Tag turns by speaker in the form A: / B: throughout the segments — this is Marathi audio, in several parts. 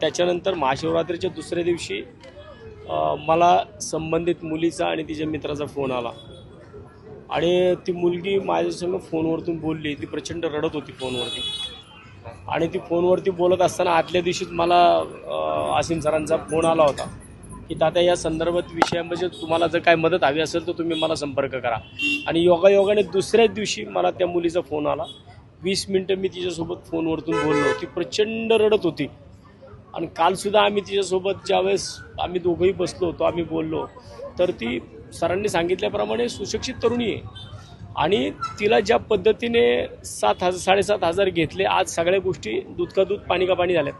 A: त्याच्यानंतर महाशिवरात्रीच्या दुसऱ्या दिवशी मला संबंधित मुलीचा आणि तिच्या मित्राचा फोन आला. आणि ती मुलगी माझ्यासंग फोनवरतून बोलली. ती प्रचंड रडत होती फोनवरती. आणि ती फोनवरती बोलत असताना आदल्या दिवशीच मला अ, आसिम सरांचा फोन आला होता की तात्या या संदर्भात विषयामध्ये तुम्हाला जर काय मदत हवी असेल तर तुम्ही मला संपर्क करा. आणि योगायोगाने दुसऱ्याच दिवशी मला त्या मुलीचा फोन आला. वीस मिनटं मी तिच्यासोबत फोनवरतून बोललो. ती प्रचंड रडत होती. आणि कालसुद्धा आम्ही तिच्यासोबत ज्यावेळेस आम्ही दोघंही बसलो होतो आम्ही बोललो तर ती सरांनी सांगितल्याप्रमाणे सुशिक्षित तरुणी आहे. आणि तिला ज्या पद्धतीने सात हजार साडेसात हजार घेतले आज सगळ्या गोष्टी दूध का दूध पाणी का पाणी झाल्यात.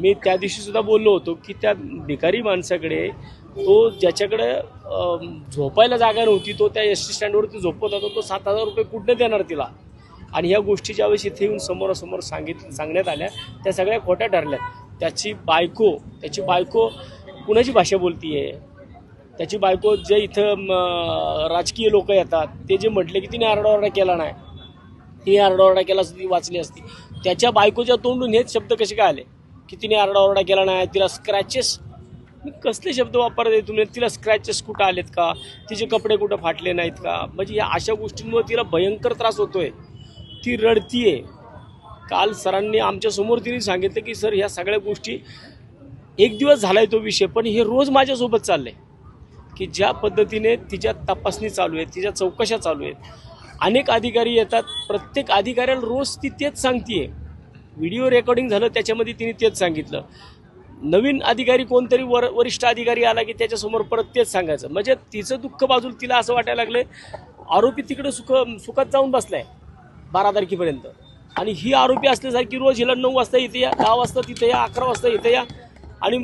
A: मी त्या दिवशीसुद्धा बोललो होतो की त्या भिकारी माणसाकडे तो ज्याच्याकडे झोपायला जागा नव्हती तो त्या एस टी स्टँडवरती झोपत होता तो सात हजार रुपये कुठनं देणार तिला? आणि ह्या गोष्टी ज्यावेळेस इथे येऊन समोरासमोर सांगित सांगण्यात आल्या त्या सगळ्या खोट्या ठरल्या त्याची बायको त्याची बायको कुणाची भाषा बोलतीये? त्याची बायको जे इथं राजकीय लोक येतात ते जे म्हटले की तिने आरडाओरडा केला नाही तिने आरडाओरडा केला असती ती वाचली असती त्याच्या बायकोच्या तोंडून हेच शब्द कसे काय आले? की तिने आरडाओरडा केला नाही तिला स्क्रॅचेस मी कसले शब्द वापरते तुम्ही? तिला स्क्रॅचेस कुठं आलेत का? तिचे कपडे कुठं फाटले नाहीत का? म्हणजे या अशा गोष्टींमुळे तिला भयंकर त्रास होतोय. ती रडतीये. काल सरांनी आमच्यासमोर तिने सांगितलं की सर ह्या सगळ्या गोष्टी एक दिवस झालाय तो विषय पण हे रोज माझ्यासोबत चाललंय. की ज्या पद्धतीने तिच्या तपासणी चालू आहे तिच्या चौकशा चालू आहेत अनेक अधिकारी येतात प्रत्येक अधिकाऱ्याला रोज ती तेच सांगते व्हिडिओ रेकॉर्डिंग झालं त्याच्यामध्ये तिने तेच सांगितलं. नवीन अधिकारी कोणतरी वर वरिष्ठ अधिकारी आला की त्याच्यासमोर परत तेच सांगायचं. म्हणजे तिचं दुःख बाजूला तिला असं वाटायला लागलं आरोपी तिकडे सुख सुखात जाऊन बसलाय बारा तारखेपर्यंत. आणि ही आरोपी असल्यासारखी रोज हिला नऊ वाजता इथे या दहा वाजता तिथे या अकरा वाजता इथे या. आणि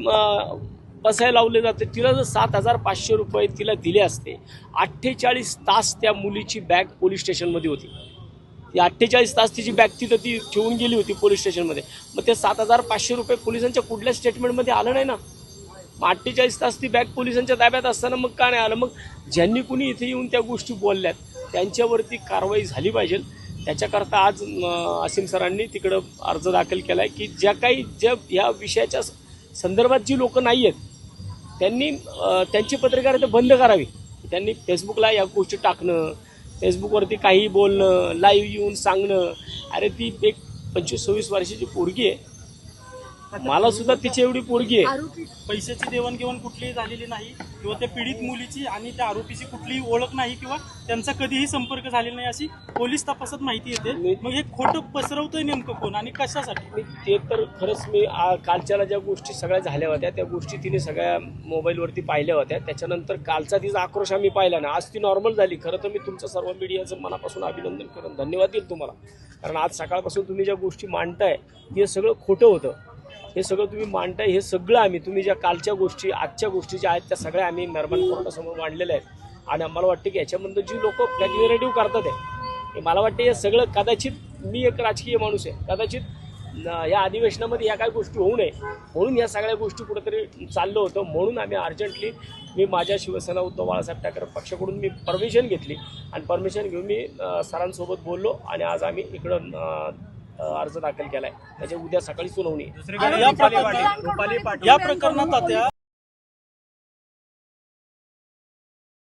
A: बसायला लावले जाते. तिला जर सात हजार पाचशे रुपये तिला दिले असते अठ्ठेचाळीस तास त्या मुलीची बॅग पोलीस स्टेशनमध्ये होती. ती अठ्ठेचाळीस तास तिची बॅग तिथं ती ठेवून गेली होती पोलीस स्टेशनमध्ये. मग ते सात हजार पाचशे रुपये पोलिसांच्या कुठल्या स्टेटमेंटमध्ये आलं नाही ना? मग अठ्ठेचाळीस तास ती बॅग पोलिसांच्या ताब्यात असताना मग का नाही आलं? मग ज्यांनी कुणी इथे येऊन त्या गोष्टी बोलल्यात त्यांच्यावरती कारवाई झाली पाहिजे. त्याच्याकरता आज अं, असीम सरांनी तिकडं अर्ज दाखल केला आहे की ज्या काही ज्या ह्या विषयाच्या स- संदर्भात जी लोकं नाही आहेत त्यांनी त्यांची पत्रकारिता बंद करावी. त्यांनी फेसबुकला या गोष्टी टाकणं फेसबुकवरती काही बोलणं लाईव्ह येऊन सांगणं. अरे ती एक पंचवीस सव्वीस वर्षाची पोरगी आहे. मला सुद्धा तिची एवढी पोरगी आहे.
B: पैशाची देवाणघेवाण कुठलीही झालेली नाही किंवा त्या पीडित मुलीची आणि त्या आरोपीची कुठलीही ओळख नाही किंवा त्यांचा कधीही संपर्क झालेला नाही अशी पोलीस तपासात माहिती येते.
A: मी-
B: मग हे खोटं पसरवतंय नेमकं कोण आणि कशासाठी?
A: मी ते तर खरंच मी कालच्याला ज्या गोष्टी सगळ्या झाल्या होत्या त्या गोष्टी तिने सगळ्या मोबाईलवरती पाहिल्या होत्या. त्याच्यानंतर कालचा तिचा आक्रोश आम्ही पाहिला ना आज ती नॉर्मल झाली. खरं तर मी तुमचं सर्व मीडियाचं मनापासून अभिनंदन करेन. धन्यवाद देईल तुम्हाला. कारण आज सकाळपासून तुम्ही ज्या गोष्टी मांडताय हे सगळं खोटं होतं. हे सगळं तुम्ही मांडताय हे सगळं आम्ही तुम्ही ज्या कालच्या गोष्टी आजच्या गोष्टी ज्या आहेत त्या सगळ्या आम्ही मेहरबान कोर्टासमोर मांडलेल्या आहेत. आणि आम्हाला वाटतं की याच्यामधून जी लोक फ्लॅग्युरेटिव्ह करतात आहे हे. मला वाटतं हे सगळं कदाचित मी एक राजकीय माणूस आहे. कदाचित या अधिवेशनामध्ये या काही गोष्टी होऊ नये. म्हणून या सगळ्या गोष्टी कुठेतरी चाललं होतं. म्हणून आम्ही अर्जंटली मी माझ्या शिवसेना उद्धव बाळासाहेब ठाकरे पक्षाकडून मी परमिशन घेतली. आणि परमिशन घेऊन मी सरांसोबत बोललो. आणि आज आम्ही इकडं अर्ज दाखल केला आहे त्याच्या उद्या सकाळी सुनावणी.
B: या प्रकरणात या प्रकरणात तात्या